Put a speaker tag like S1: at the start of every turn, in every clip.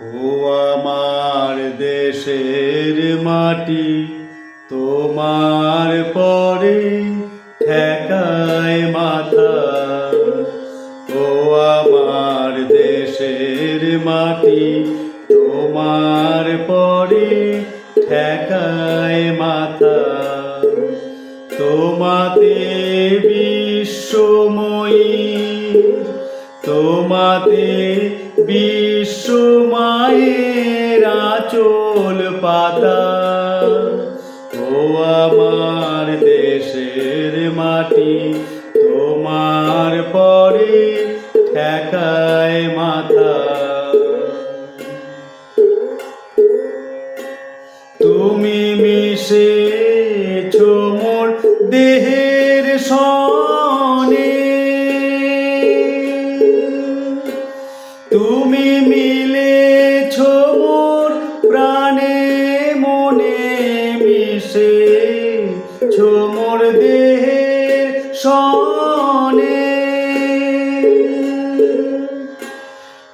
S1: ও আমার দেশের মাটি, তোমার পরে ঠেকায় মাথা। ও আমার দেশের মাটি, তোমার পরে ঠেকায় মাথা। তোমাতে বিশ্বময়ী, তোমাতে বিশ্বমায়ের আচল পাতা। ও আমার দেশের মাটি, তোমার পরে ঠেকায় মাথা। তুমি মিশে মোর দেহের সনে দেহের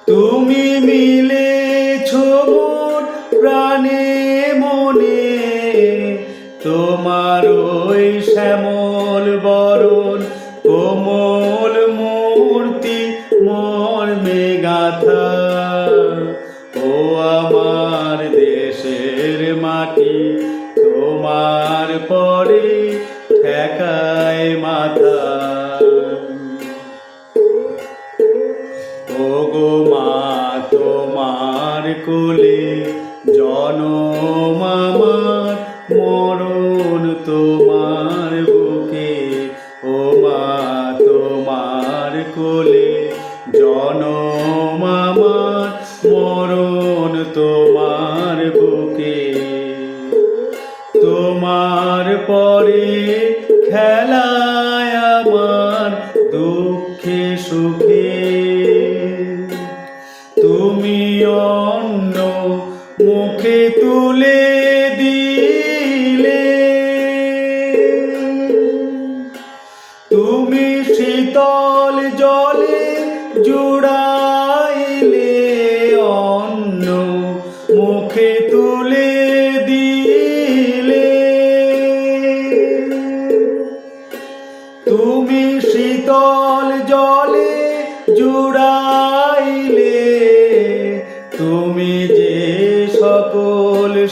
S1: তুমি মিলেছ মোর প্রাণে মনে, তোমার ওই শ্যামল বরণ, কোমল মূর্তি মোর মেগাথা ও আমার দেশের মাটি, তোমার পরে মা তোমার কোলে জনম আমার, মরণ তোমার বুকে। ও মা, তোমার কোলে জনম আমার, মরণ তোমার বুকে। তোমার পরে খেলায় মুখে তুলে দিলে। তুমি শীতল জলে জুড়াইলে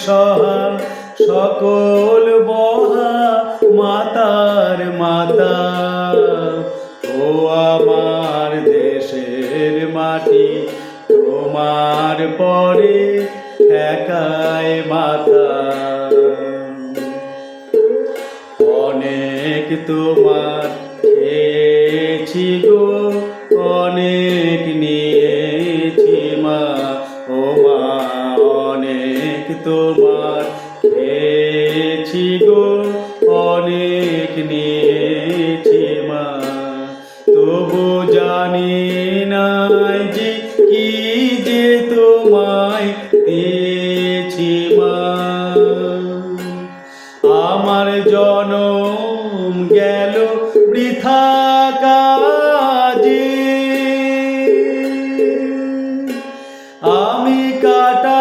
S1: সহা সকল বহা মাতার মাতা। ও আমার দেশের মাটি, তোমার পরে একাই মাথা অনেক তোমার খেয়েছি গো, অনেক অনেক নিয়েছি মা। তবু জানি নাই যে কি যে তোমায় দিয়েছি মা। আমার জনম গেল বৃথা কাজে। আমি কাটা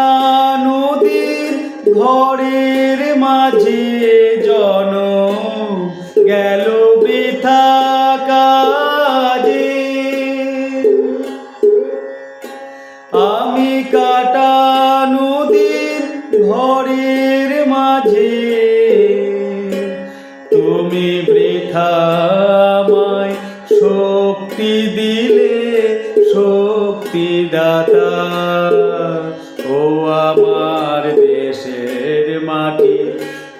S1: ঘরের মাঝে জনম গেল বৃথা কাজে। আমি কাটা নদীর ঘরের মাঝে, তুমি বৃথামায় শক্তি দিলে শক্তি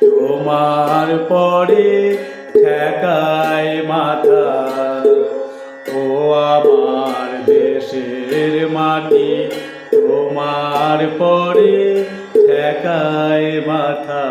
S1: তোমার পরে ঠেকায় মাথা। ও আমার দেশের মাটি তোমার পরে ঠেকায় মাথা।